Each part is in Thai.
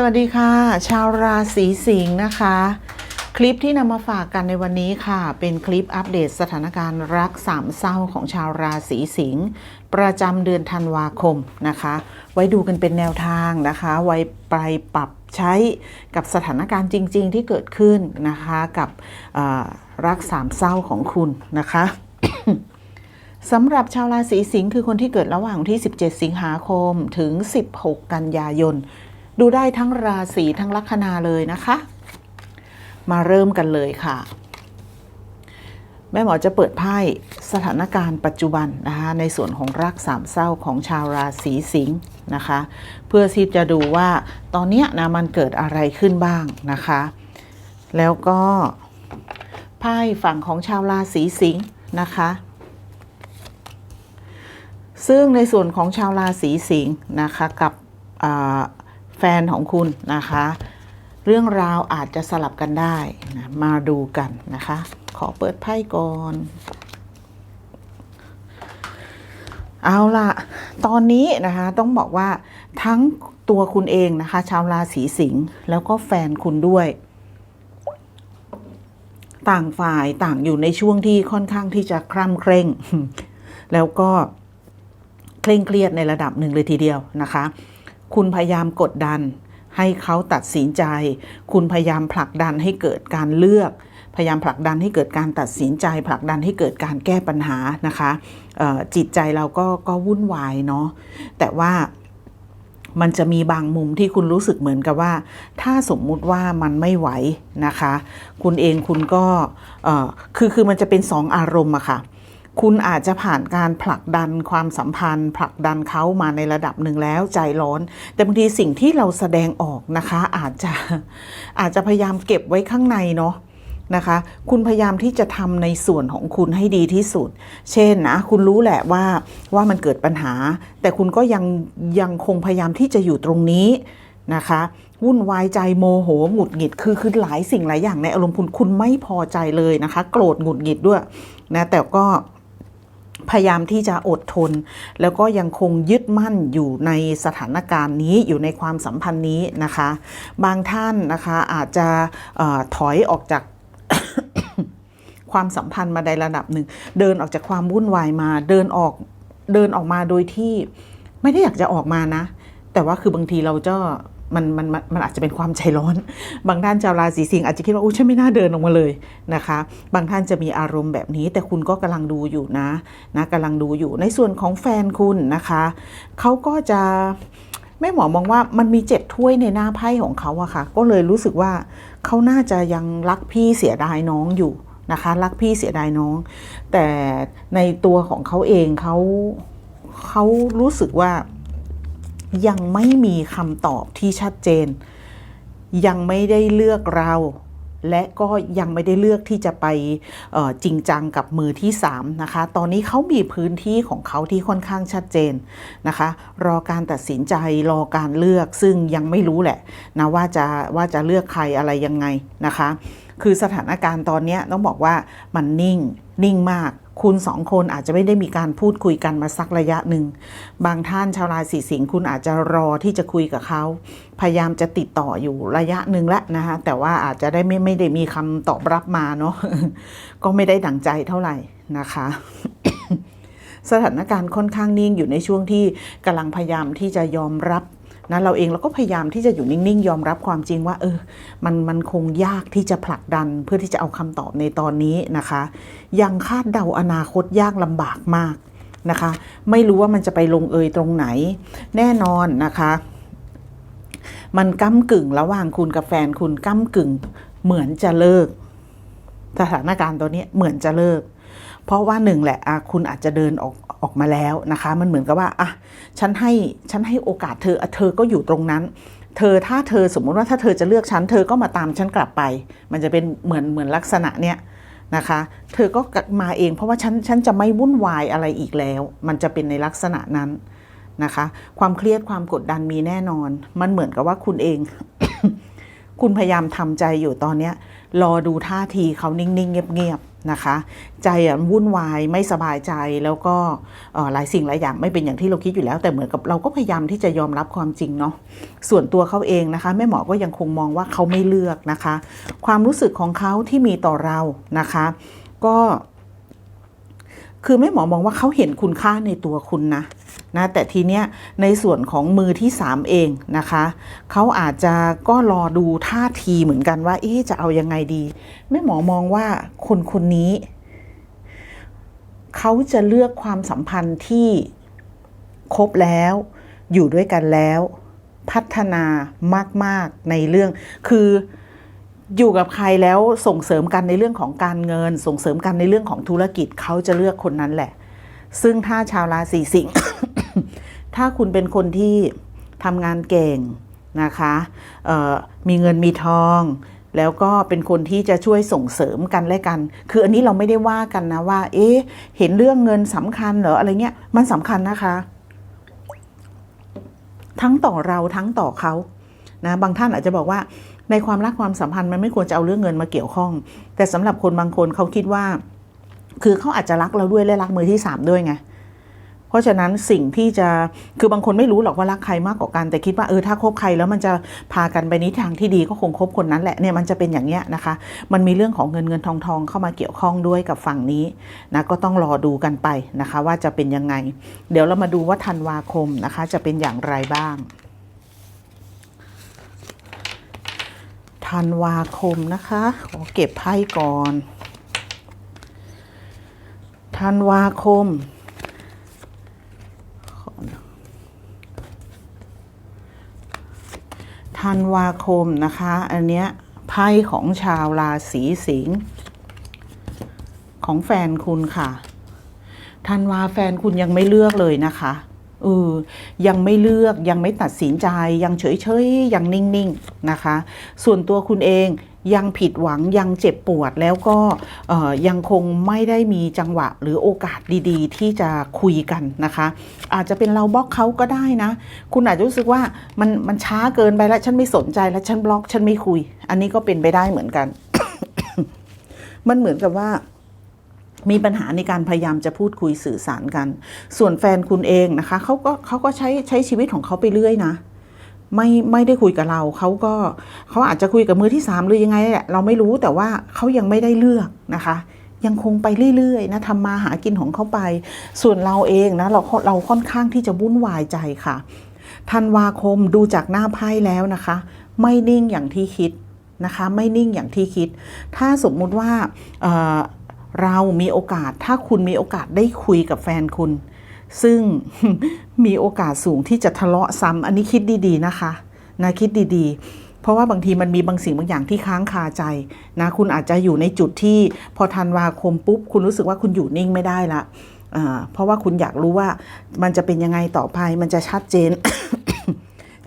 สวัสดีค่ะ ชาวราศีสิงห์นะคะ คลิปที่นำมาฝากกันในวันนี้ค่ะ เป็นคลิปอัปเดตสถานการณ์รักสามเศร้าของชาวราศีสิงห์ประจำเดือนธันวาคมนะคะ ไว้ดูกันเป็นแนวทางนะคะ ไว้ไปปรับใช้กับสถานการณ์จริง ๆ ที่เกิดขึ้นนะคะกับรักสามเศร้าของคุณนะคะสำหรับชาวราศีสิงห์คือคนที่เกิดระหว่างที่ 17 สิงหาคมถึง 16 กันยายน ดูได้ทั้งราศีทั้งลัคนาเลยนะคะ มาเริ่มกันเลยค่ะ แม่หมอจะเปิดไพ่สถานการณ์ปัจจุบันนะคะในส่วนของรักสามเศร้าของชาวราศีสิงห์นะคะ เพื่อที่จะดูว่าตอนนี้นะมันเกิดอะไรขึ้นบ้างนะคะ แล้วก็ไพ่ฝั่งของชาวราศีสิงห์นะคะซึ่งในส่วนของชาวราศีสิงห์นะคะกับ แฟนของคุณนะคะ เรื่องราวอาจจะสลับกันได้นะมาดูกันนะคะ ขอเปิดไพ่ก่อน เอาล่ะตอนนี้นะคะต้องบอกว่าทั้งตัวคุณเองนะคะ ชาวราศีสิงห์แล้วก็แฟนคุณด้วย ต่างฝ่ายต่างอยู่ในช่วงที่ค่อนข้างที่จะคร่ำเคร่ง แล้วก็เคร่งเครียดในระดับหนึ่งเลยทีเดียวนะคะ คุณพยายามกดดัน ให้เขาตัดสินใจ คุณพยายามผลักดันให้เกิดการเลือก พยายามผลักดันให้เกิดการตัดสินใจ ผลักดันให้เกิดการแก้ปัญหานะคะจิตใจเราก็ก็วุ่นวายเนาะแต่ว่ามันจะมีบางมุมที่คุณรู้สึกเหมือนกับว่า ถ้าสมมุติว่ามันไม่ไหวนะคะ คุณเองคุณก็คือคือมันจะเป็นสองอารมณ์อะค่ะ คุณอาจจะผ่านการผลักดันความสัมพันธ์ ผลักดันเขามาในระดับหนึ่งแล้วใจร้อน แต่บางทีสิ่งที่เราแสดงออกนะคะ อาจจะอาจจะพยายามเก็บไว้ข้างในเนาะนะคะ คุณพยายามที่จะทำในส่วนของคุณให้ดีที่สุด เช่นนะคุณรู้แหละว่าว่ามันเกิดปัญหา แต่คุณก็ยังยังคงพยายามที่จะอยู่ตรงนี้นะคะวุ่นวายใจโมโหหงุดหงิดคือคือหลายสิ่งหลายอย่างในอารมณ์คุณคุณไม่พอใจเลยนะคะ โกรธหงุดหงิดด้วยนะแต่ก็ พยายามที่จะอดทน แล้วก็ยังคงยึดมั่นอยู่ในสถานการณ์นี้อยู่ในความสัมพันธ์นี้นะคะ บางท่านนะคะอาจจะออถอยออกจากความสัมพันธ์มาในระดับหนึ่ง เดินออกจากความวุ่นวายมาเดินออกเดินออกมาโดยที่ไม่ได้อยากจะออกมานะ แต่ว่าคือบางทีเราจะ มันมันมันอาจจะเป็นความใจร้อน บางท่านชาวราศีสิงห์อาจจะคิดว่าอู้ฉันไม่น่าเดินออกมาเลยนะคะ บางท่านจะมีอารมณ์แบบนี้ แต่คุณก็กำลังดูอยู่นะนะกำลังดูอยู่ในส่วนของแฟนคุณนะคะเขาก็จะแม่หมอมองว่ามันมีเจ็ดถ้วยในหน้าไพ่ของเขาอะค่ะ ก็เลยรู้สึกว่าเขาน่าจะยังรักพี่เสียดายน้องอยู่นะคะ รักพี่เสียดายน้อง แต่ในตัวของเขาเองเขาเขารู้สึกว่า ยังไม่มีคำตอบที่ชัดเจน ยังไม่ได้เลือกเรา และก็ยังไม่ได้เลือกที่จะไปจริงจังกับมือที่ 3 นะคะ ตอนนี้เขามีพื้นที่ของเขาที่ค่อนข้างชัดเจนนะคะ รอการตัดสินใจรอการเลือกซึ่งยังไม่รู้แหละนะว่าจะว่าจะเลือกใครอะไรยังไงนะคะ คือสถานการณ์ตอนนี้ต้องบอกว่ามันนิ่งนิ่งมาก คุณสองคนอาจจะไม่ได้มีการพูดคุยกันมาสักระยะหนึ่ง บางท่านชาวราศีสิงห์คุณอาจจะรอที่จะคุยกับเขา พยายามจะติดต่ออยู่ระยะหนึ่งแล้วนะคะแต่ว่าอาจจะได้ไม่ไม่ได้มีคำตอบรับมาเนาะก็ไม่ได้ดั่งใจเท่าไหร่นะคะสถานการณ์ค่อนข้างนิ่งอยู่ในช่วงที่กำลังพยายามที่จะยอมรับ นะเราเองเราก็พยายามที่จะอยู่นิ่งๆ ยอมรับความจริงว่า เออ มันมันคงยากที่จะผลักดันเพื่อที่จะเอาคำตอบในตอนนี้นะคะ ยังคาดเดาอนาคตยากลำบากมากนะคะ ไม่รู้ว่ามันจะไปลงเอยตรงไหน แน่นอนนะคะ มันก้ากึ่งระหว่างคุณกับแฟนคุณก้ากึ่งเหมือนจะเลิก สถานการณ์ตัวนี้เหมือนจะเลิก เพราะว่าหนึ่งแหละะคุณอาจจะเดินออก ออกมาแล้วนะคะ มันเหมือนกับว่าอะฉันให้ฉันให้โอกาสเธอเธอก็อยู่ตรงนั้น เธอถ้าเธอสมมุติว่าถ้าเธอจะเลือกฉันเธอก็มาตามฉันกลับไป มันจะเป็นเหมือนเหมือนลักษณะเนี้ยนะคะ เธอก็มาเองเพราะว่าฉันฉันจะไม่วุ่นวายอะไรอีกแล้ว มันจะเป็นในลักษณะนั้นนะคะ ความเครียดความกดดันมีแน่นอน มันเหมือนกับว่าคุณเอง คุณพยายามทำใจอยู่ตอนเนี้ยรอดูท่าทีเขานิ่ง ๆ เงียบ ๆ นะคะ ใจอะวุ่นวายไม่สบายใจแล้วก็หลายสิ่งหลายอย่างไม่เป็นอย่างที่เราคิดอยู่แล้ว แต่เหมือนกับเราก็พยายามที่จะยอมรับความจริงเนาะส่วนตัวเขาเองนะคะแม่หมอก็ยังคงมองว่าเขาไม่เลือกนะคะ ความรู้สึกของเขาที่มีต่อเรานะคะ ก็ คือแม่หมอมองว่าเขาเห็นคุณค่าในตัวคุณนะ นะแต่ทีเนี้ยในส่วนของมือที่สามเองนะคะเขาอาจจะก็รอดูท่าทีเหมือนกันว่า เอ๊จะเอายังไงดีแม่หมอมองว่าคนคนนี้เขาจะเลือกความสัมพันธ์ที่ครบแล้ว อยู่ด้วยกันแล้ว พัฒนามาก ๆในเรื่องคืออยู่กับใครแล้วส่งเสริมกันในเรื่องของการเงิน ส่งเสริมกันในเรื่องของธุรกิจเขาจะเลือกคนนั้นแหละ ซึ่งถ้าชาวราศีสิงห์ ถ้าคุณเป็นคนที่ทำงานเก่งนะคะมีเงินมีทองแล้วก็เป็นคนที่จะช่วยส่งเสริมกันและกัน คืออันนี้เราไม่ได้ว่ากันนะว่า เอ๊ะ เห็นเรื่องเงินสำคัญเหรออะไรเงี้ย มันสำคัญนะคะ ทั้งต่อเราทั้งต่อเขานะ บางท่านอาจจะบอกว่า ในความรักความสัมพันธ์มันไม่ควรจะเอาเรื่องเงินมาเกี่ยวข้อง แต่สำหรับคนบางคนเขาคิดว่า คือเขาอาจจะรักเราด้วยและรักมือที่สามด้วยไง เพราะฉะนั้นสิ่งที่จะคือบางคนไม่รู้หรอกว่ารักใครมากกว่ากัน แต่คิดว่าเออถ้าคบใครแล้วมันจะพากันไปในทางที่ดีก็คงคบคนนั้นแหละเนี่ยมันจะเป็นอย่างเนี้ยนะคะ มันมีเรื่องของเงินเงินทองทองเข้ามาเกี่ยวข้องด้วยกับฝั่งนี้นะก็ต้องรอดูกันไปนะคะ ว่าจะเป็นยังไง เดี๋ยวเรามาดูว่าธันวาคมนะคะ จะเป็นอย่างไรบ้างธันวาคมนะคะขอเก็บไพ่ก่อนธันวาคม ธันวาคมนะคะ อันเนี้ยไพ่ของชาวราศีสิงห์ของแฟนคุณค่ะธันวาแฟนคุณยังไม่เลือกเลยนะคะ เออยังไม่เลือกยังไม่ตัดสินใจยังเฉยๆยังนิ่งๆนะคะ ส่วนตัวคุณเองยังผิดหวังยังเจ็บปวดแล้วก็ยังคงไม่ได้มีจังหวะหรือโอกาสดีๆ ที่จะคุยกันนะคะ อาจจะเป็นเราบล็อกเขาก็ได้นะ คุณอาจจะรู้สึกว่ามันมันช้าเกินไปแล้วฉันไม่สนใจแล้วฉันบล็อกฉันไม่คุย อันนี้ก็เป็นไปได้เหมือนกัน มันเหมือนกับว่า มีปัญหาในการพยายามจะพูดคุยสื่อสารกัน ส่วนแฟนคุณเองนะคะเขาก็เขาก็ใช้ใช้ชีวิตของเขาไปเรื่อยนะ ไม่ไม่ได้คุยกับเราเขาก็เขาอาจจะคุยกับมือที่สามหรือยังไงแหละเราไม่รู้แต่ว่าเขายังไม่ได้เลือกนะคะ ยังคงไปเรื่อยๆนะทำมาหากินของเขาไป ส่วนเราเองนะเราเราค่อนข้างที่จะวุ่นวายใจค่ะธันวาคมดูจากหน้าไพ่แล้วนะคะ ไม่นิ่งอย่างที่คิดนะคะ ไม่นิ่งอย่างที่คิด ถ้าสมมุติว่า เรามีโอกาสถ้าคุณมีโอกาสได้คุยกับแฟนคุณ ซึ่งมีโอกาสสูงที่จะทะเลาะซ้ำอันนี้คิดดีๆนะคะนะคิดดีๆ เพราะว่าบางทีมันมีบางสิ่งบางอย่างที่ค้างคาใจนะคุณอาจจะอยู่ในจุดที่พอธันวาคมปุ๊บ คุณรู้สึกว่าคุณอยู่นิ่งไม่ได้ละเพราะว่าคุณอยากรู้ว่ามันจะเป็นยังไงต่อไปมันจะชัดเจน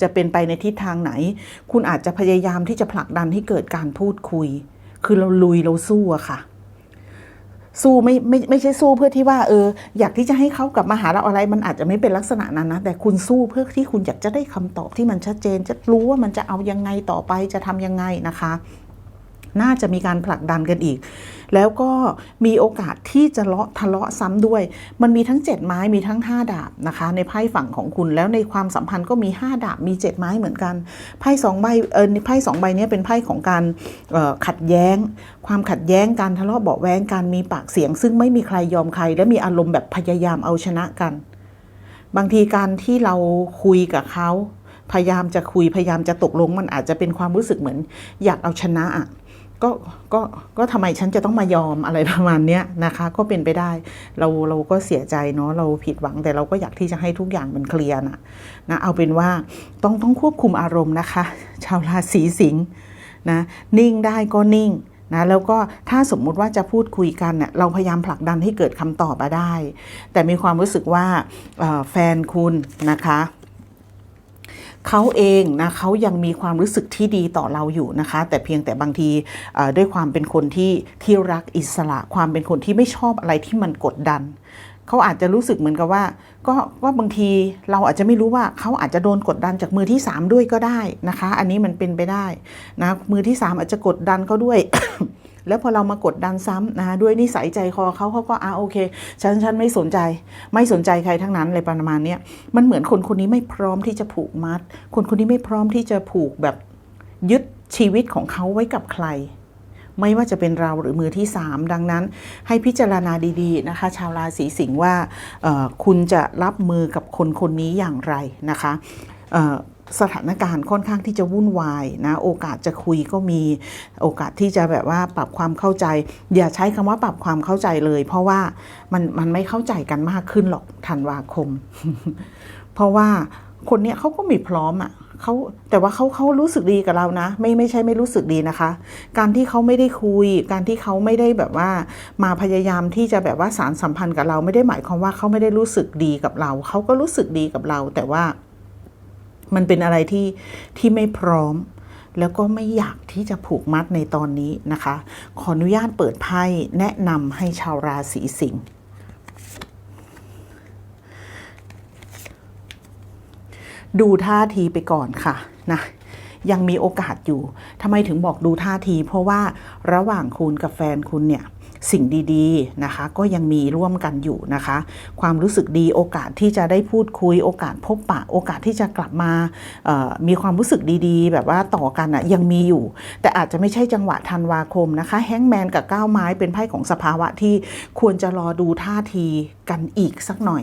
จะเป็นไปในทิศทางไหน คุณอาจจะพยายามที่จะผลักดันให้เกิดการพูดคุย คือเราลุยเราสู้อะค่ะ สู้ไม่ไม่ไม่ใช่สู้เพื่อที่ว่าเออ อยากที่จะให้เขากลับมาหาเราอะไร มันอาจจะไม่เป็นลักษณะนั้นนะ แต่คุณสู้เพื่อที่คุณอยากจะได้คำตอบที่มันชัดเจน จะรู้ว่ามันจะเอายังไงต่อไปจะทำยังไงนะคะ น่าจะมีการผลักดันกันอีก แล้วก็มีโอกาสที่จะเลาะทะเลาะซ้ำด้วย มันมีทั้ง 7 ไม้มีทั้ง 5 ดาบนะคะ ในไพ่ฝั่งของคุณแล้วในความสัมพันธ์ก็มี 5 ดาบมี 7 ไม้เหมือนกันไพ่สองใบเออไพ่สองใบเนี้ยเป็นไพ่ของการขัดแย้ง ความขัดแย้งการทะเลาะเบาแวงการมีปากเสียง ซึ่งไม่มีใครยอมใคร และมีอารมณ์แบบพยายามเอาชนะกัน บางทีการที่เราคุยกับเขาพยายามจะคุยพยายามจะตกลงมันอาจจะเป็นความรู้สึกเหมือน อยากเอาชนะอะ ก็ก็ก็ทำไมฉันจะต้องมายอมอะไรประมาณเนี้ยนะคะ ก็เป็นไปได้เราเราก็เสียใจเนาะเราผิดหวังแต่เราก็อยากที่จะให้ทุกอย่างมันเคลียร์นะนะเอาเป็นว่าต้องต้องควบคุมอารมณ์นะคะ ชาวราศีสิงห์นะนิ่งได้ก็นิ่งนะแล้วก็ถ้าสมมุติว่าจะพูดคุยกันเน่ยเราพยายามผลักดันให้เกิดคำตอบมาได้ แต่มีความรู้สึกว่าแฟนคุณนะคะ เขาเองนะเขายังมีความรู้สึกที่ดีต่อเราอยู่นะคะ แต่เพียงแต่บางทีด้วยความเป็นคนที่ที่รักอิสระ ความเป็นคนที่ไม่ชอบอะไรที่มันกดดันเขาอาจจะรู้สึกเหมือนกับว่า ก็ก็บางทีเราอาจจะไม่รู้ว่าเขาอาจจะโดนกดดันจากมือที่ 3 ด้วยก็ได้นะคะ อันนี้มันเป็นไปได้นะมือที่ 3 อาจจะกดดันเขาด้วย แล้วพอเรามากดดันซ้ำนะคะด้วยนิสัยใจคอเขาเขาก็อ่าโอเค ฉันฉันไม่สนใจ ไม่สนใจใครทั้งนั้นอะไรประมาณนี้มันเหมือนคนคนนี้ไม่พร้อมที่จะผูกมัด คนคนนี้ไม่พร้อมที่จะผูกแบบยึดชีวิตของเขาไว้กับใคร ไม่ว่าจะเป็นเราหรือมือที่ 3 ดังนั้น ให้พิจารณาดีๆนะคะ ชาวราศีสิงห์ว่าคุณจะรับมือกับคนคนนี้อย่างไรนะคะ สถานการณ์ค่อนข้างที่จะวุ่นวายนะโอกาสจะคุยก็มีโอกาสที่จะแบบว่าปรับความเข้าใจ อย่าใช้คำว่าปรับความเข้าใจเลย เพราะว่ามันมันไม่เข้าใจกันมากขึ้นหรอกธันวาคม เพราะว่าคนเนี้ยเขาก็มีพร้อมอะ่ะเขาแต่ว่าเขาเขารู้สึกดีกับเรานะ ไม่ไม่ใช่ไม่รู้สึกดีนะคะ การที่เขาไม่ได้คุย การที่เขาไม่ได้แบบว่า มาพยายามที่จะแบบว่าสารสัมพันธ์กับเราไม่ได้หมายความว่าเขาไม่ได้รู้สึกดีกับเรา เขาก็รู้สึกดีกับเราแต่ว่า มันเป็นอะไรที่ที่ไม่พร้อม แล้วก็ไม่อยากที่จะผูกมัดในตอนนี้นะคะ ขออนุญาตเปิดไพ่แนะนำให้ชาวราศีสิงห์ดูท่าทีไปก่อนค่ะนะยังมีโอกาสอยู่ทำไมถึงบอกดูท่าที เพราะว่าระหว่างคุณกับแฟนคุณเนี่ย สิ่งดีๆนะคะ ก็ยังมีร่วมกันอยู่นะคะ ความรู้สึกดีโอกาสที่จะได้พูดคุย โอกาสพบปะ โอกาสที่จะกลับมามีความรู้สึกดีๆ แบบว่าต่อกันอะยังมีอยู่ แต่อาจจะไม่ใช่จังหวะธันวาคมนะคะแฮงแมนกับก้าวไม้เป็นไพ่ของสภาวะที่ควรจะรอดูท่าทีกันอีกสักหน่อย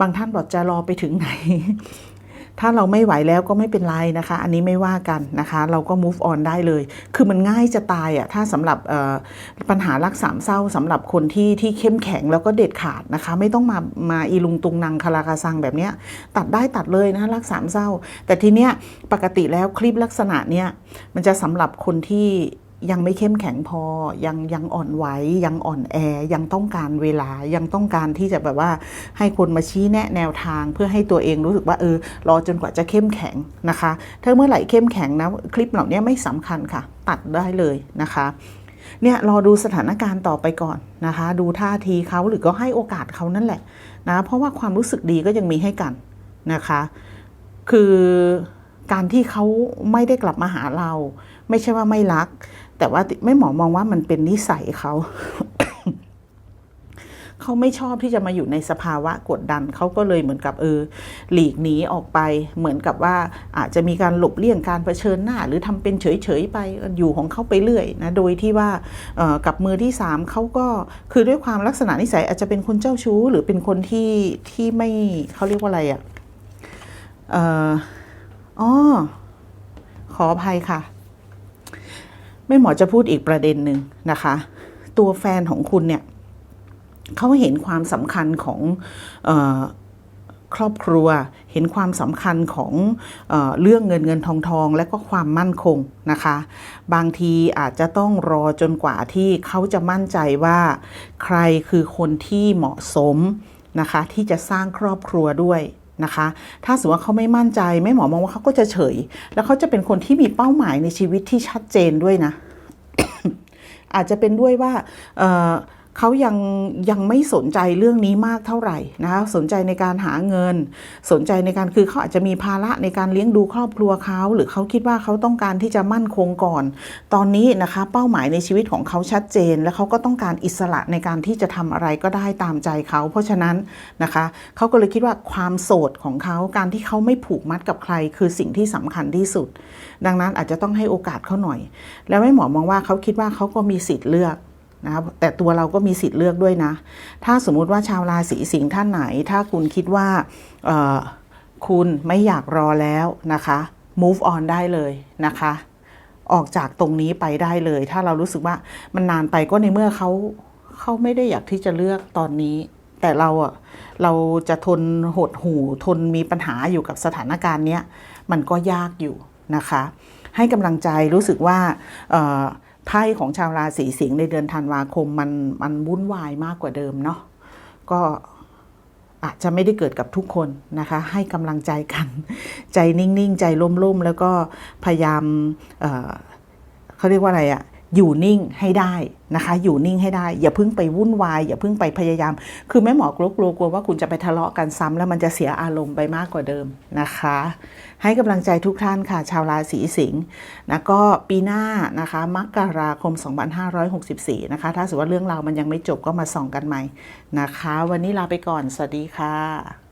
บางท่านบอกจะรอไปถึงไหน ถ้าเราไม่ไหวแล้วก็ไม่เป็นไรนะคะ อันนี้ไม่ว่ากันนะคะ เราก็ move on ได้เลย คือมันง่ายจะตายอะ่ะถ้าสำหรับปัญหารักสามเศร้าสำหรับคนที่ที่เข้มแข็งแล้วก็เด็ดขาดนะคะ ไม่ต้องมามาอีลุงตุงนางคาราคาซังแบบเนี้ยตัดได้ตัดเลยนะรักสามเศร้า แต่ทีเนี้ยปกติแล้วคลิปลักษณะเนี้ยมันจะสำหรับคนที่ ยังไม่เข้มแข็งพอ ยังยังอ่อนไหวยังอ่อนแอ ยังต้องการเวลา ยังต้องการที่จะแบบว่าให้คนมาชี้แนะแนวทาง เพื่อให้ตัวเองรู้สึกว่าเออรอจนกว่าจะเข้มแข็งนะคะ ถ้าเมื่อไหร่เข้มแข็งนะคลิปเหล่านี้ไม่สำคัญค่ะ ตัดได้เลยนะคะเนี่ยรอดูสถานการณ์ต่อไปก่อนนะคะ ดูท่าทีเขาหรือก็ให้โอกาสเขานั่นแหละนะเพราะว่าความรู้สึกดีก็ยังมีให้กันนะคะ คือการที่เขาไม่ได้กลับมาหาเรา ไม่ใช่ว่าไม่รัก แต่ว่าไม่หมอมองว่ามันเป็นนิสัยเขาเขาไม่ชอบที่จะมาอยู่ในสภาวะกดดันเขาก็เลยเหมือนกับเออหลีกหนีออกไปเหมือนกับว่าอาจจะมีการหลบเลี่ยงการเผชิญหน้า หรือทำเป็นเฉยๆไปอยู่ของเขาไปเรื่อยนะโดยที่ว่ากับมือที่สามเขาก็คือด้วยความลักษณะนิสัยอาจจะเป็นคนเจ้าชู้ หรือเป็นคนที่ที่ไม่เขาเรียกว่าอะไรอะ่ะอ๋อขออภัยค่ะ ไม่หมอจะพูดอีกประเด็นหนึ่งนะคะ ตัวแฟนของคุณเนี่ยเขาเห็นความสำคัญของออครอบครัว เห็นความสำคัญของเออเรื่องเงินเงินทองทอง และก็ความมั่นคงนะคะ บางทีอาจจะต้องรอจนกว่าที่เขาจะมั่นใจว่าใครคือคนที่เหมาะสมนะคะ ที่จะสร้างครอบครัวด้วย นะคะ ถ้าสมมติว่าเขาไม่มั่นใจไม่หมอมองว่าเขาก็จะเฉย แล้วเขาจะเป็นคนที่มีเป้าหมายในชีวิตที่ชัดเจนด้วยนะ อาจจะเป็นด้วยว่า เขายังยังไม่สนใจเรื่องนี้มากเท่าไหร่นะคะสนใจในการหาเงิน สนใจในการคือเขาอาจจะมีภาระในการเลี้ยงดูครอบครัวเขาหรือเขาคิดว่าเขาต้องการที่จะมั่นคงก่อน ตอนนี้นะคะเป้าหมายในชีวิตของเขาชัดเจน และเขาก็ต้องการอิสระในการที่จะทำอะไรก็ได้ตามใจเขา เพราะฉะนั้นนะคะเขาก็เลยคิดว่าความโสดของเขาการที่เขาไม่ผูกมัดกับใคร คือสิ่งที่สำคัญที่สุด ดังนั้นอาจจะต้องให้โอกาสเขาหน่อย แล้วไม่หมอมองว่าเขาคิดว่าเขาก็มีสิทธิ์เลือก นะครับแต่ตัวเราก็มีสิทธิ์เลือกด้วยนะ ถ้าสมมุติว่าชาวราศีสิงห์ท่านไหน ถ้าคุณคิดว่าคุณไม่อยากรอแล้วนะคะ move on ได้เลยนะคะ ออกจากตรงนี้ไปได้เลย ถ้าเรารู้สึกว่ามันนานไปก็ในเมื่อเขาเขาไม่ได้อยากที่จะเลือกตอนนี้ แต่เราอะเราจะทนหดหูทนมีปัญหาอยู่กับสถานการณ์เนี้ยมันก็ยากอยู่นะคะ ให้กำลังใจรู้สึกว่า ไพ่ของชาวราศีสิงห์ในเดือนธันวาคมมันมันวุ่นวายมากกว่าเดิมเนาะก็อาจจะไม่ได้เกิดกับทุกคนนะคะ ให้กำลังใจกัน ใจนิ่ง ๆ ใจล่มๆ แล้วก็พยายามเเขาเรียกว่าอะไรอะ อยู่นิ่งให้ได้นะคะ อยู่นิ่งให้ได้ อย่าเพิ่งไปวุ่นวาย อย่าเพิ่งไปพยายาม คือแม่หมอกลัวกลัวกลัวว่าคุณจะไปทะเลาะกันซ้ำแล้วมันจะเสียอารมณ์ไปมากกว่าเดิมนะคะ ให้กำลังใจทุกท่านค่ะ ชาวราศีสิงห์นะก็ปีหน้านะคะมกราคม 2564 นะคะ ถ้าสมมติว่าเรื่องราวมันยังไม่จบก็มาส่องกันใหม่นะคะ วันนี้ลาไปก่อน สวัสดีค่ะ